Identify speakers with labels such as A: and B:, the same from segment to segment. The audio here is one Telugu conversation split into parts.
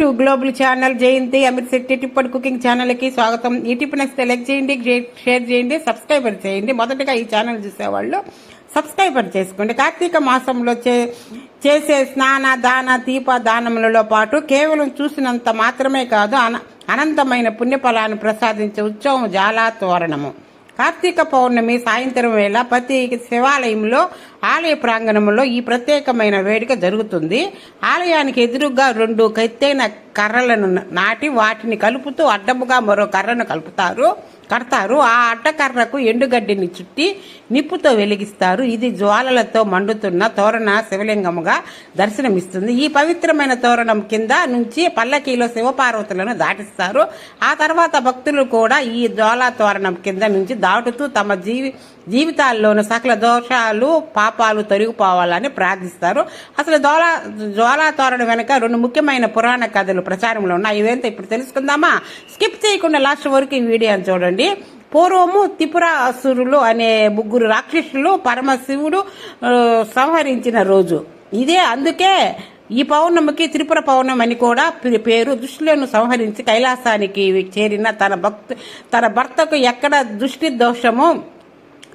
A: To global channel Jayanti Amit Shetty టిప్పటి cooking ఛానల్కి స్వాగతం. ఈ టిప్ నచ్చితే లైక్ చేయండి షేర్ చేయండి సబ్స్క్రైబర్ చేయండి. మొదటగా ఈ ఛానల్ చూసేవాళ్ళు సబ్స్క్రైబర్ చేసుకోండి. కార్తీక మాసంలో చే చేసే స్నాన దాన దీప దానములలో పాటు కేవలం చూసినంత మాత్రమే కాదు అన అనంతమైన పుణ్యఫలాన్ని ప్రసాదించే ఉత్సవం జాలా తోరణము కార్తీక పౌర్ణమి సాయంత్రం వేళ ప్రతి శివాలయంలో ఆలయ ప్రాంగణంలో ఈ ప్రత్యేకమైన వేడుక జరుగుతుంది. ఆలయానికి ఎదురుగా రెండు కత్తైన కర్రలను నాటి వాటిని కలుపుతూ అడ్డముగా మరో కర్రను కలుపుతారు. కడతారు. ఆ అడ్డకర్రకు ఎండుగడ్డిని చుట్టి నిప్పుతో వెలిగిస్తారు. ఇది జ్వాలలతో మండుతున్న తోరణ శివలింగముగా దర్శనమిస్తుంది. ఈ పవిత్రమైన తోరణం కింద నుంచి పల్లకీలో శివపార్వతులను దాటిస్తారు. ఆ తర్వాత భక్తులు కూడా ఈ జ్వాలా తోరణం కింద నుంచి దాటుతూ తమ జీవి జీవితాల్లోని సకల దోషాలు పాపాలు తొలగిపోవాలని ప్రార్థిస్తారు. అసలు జ్వాలా జ్వాలా తోరణం వెనుక రెండు ముఖ్యమైన పురాణ కథలు ప్రచారంలో ఉన్నాయి. ఇవేంటో ఇప్పుడు తెలుసుకుందామా? స్కిప్ చేయకుండా లాస్ట్ వరకు ఈ వీడియోని చూడండి. పూర్వము త్రిపురాసురులు అనే ముగ్గురు రాక్షసులు పరమశివుడు సంహరించిన రోజు. ఇదే అందుకే ఈ పౌర్ణమికి త్రిపుర పౌర్ణమి అని కూడా పేరు దుష్టులను సంహరించి కైలాసానికి చేరిన తన భక్తు తన భర్తకు ఎక్కడ దృష్టి దోషము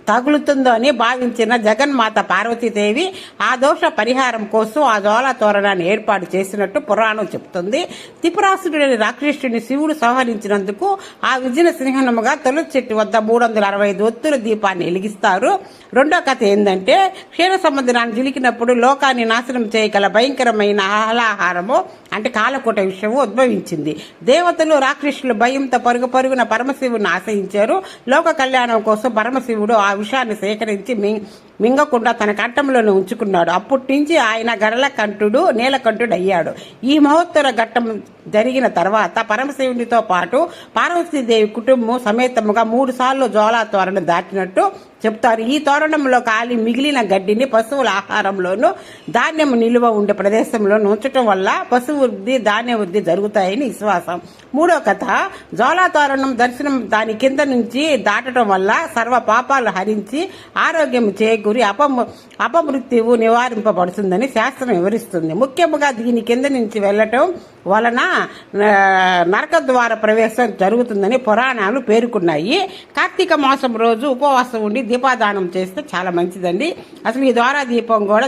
A: తగులుతుందో అని భావించిన జగన్మాత పార్వతీదేవి ఆ దోష పరిహారం కోసం ఆ జోల తోరణాన్ని ఏర్పాటు చేసినట్టు పురాణం చెబుతుంది. త్రిపురాసురుడని రాక్షసుడిని శివుడు సంహరించినందుకు ఆ విజయ సింహనముగా తొలి చెట్టు వద్ద మూడు వందల అరవై ఐదు ఒత్తుల దీపాన్ని వెలిగిస్తారు. రెండో కథ ఏంటంటే క్షీర సముద్రాన్ని జిలికినప్పుడు లోకాన్ని నాశనం చేయగల భయంకరమైన ఆహ్లాహారము అంటే కాలకూట విషయము ఉద్భవించింది. దేవతలు రాక్షసులు భయంతో పరుగు పరుగున పరమశివుని ఆశ్రయించారు. లోక కళ్యాణం కోసం పరమశివుడు ఆ ఆ విషయాన్ని సేకరించి మింగ్- మింగకుండా తన కంఠంలోనే ఉంచుకున్నాడు. అప్పటి నుంచి ఆయన గరళ కంఠుడు నీలకంఠుడు అయ్యాడు ఈ మహోత్తర ఘట్టం జరిగిన తర్వాత పరమశివునితో పాటు పార్వతీదేవి కుటుంబం సమేతముగా మూడు సార్లు జ్వాలా దాటినట్టు చెప్తారు. ఈ తోరణంలో కాలి మిగిలిన గడ్డిని పశువుల ఆహారంలోనూ ధాన్యం నిలువ ఉండే ప్రదేశంలో ఉంచటం వల్ల పశువు వృద్ధి ధాన్య వృద్ధి జరుగుతాయని విశ్వాసం. మూడో కథ జోలా తోరణం దర్శనం దాని కింద నుంచి దాటడం వల్ల సర్వ పాపాలు హరించి ఆరోగ్యం చేకూరి అపమ అపమృత్యువు నివారింపబడుతుందని శాస్త్రం వివరిస్తుంది. ముఖ్యంగా దీని కింద నుంచి వెళ్ళటం వలన నరక ద్వార ప్రవేశం జరుగుతుందని పురాణాలు పేర్కొన్నాయి. కార్తీక మాసం రోజు ఉపవాసం ఉండి దీపాదానం చేస్తే చాలా మంచిదండి. అసలు ఈ ద్వారా దీపం కూడా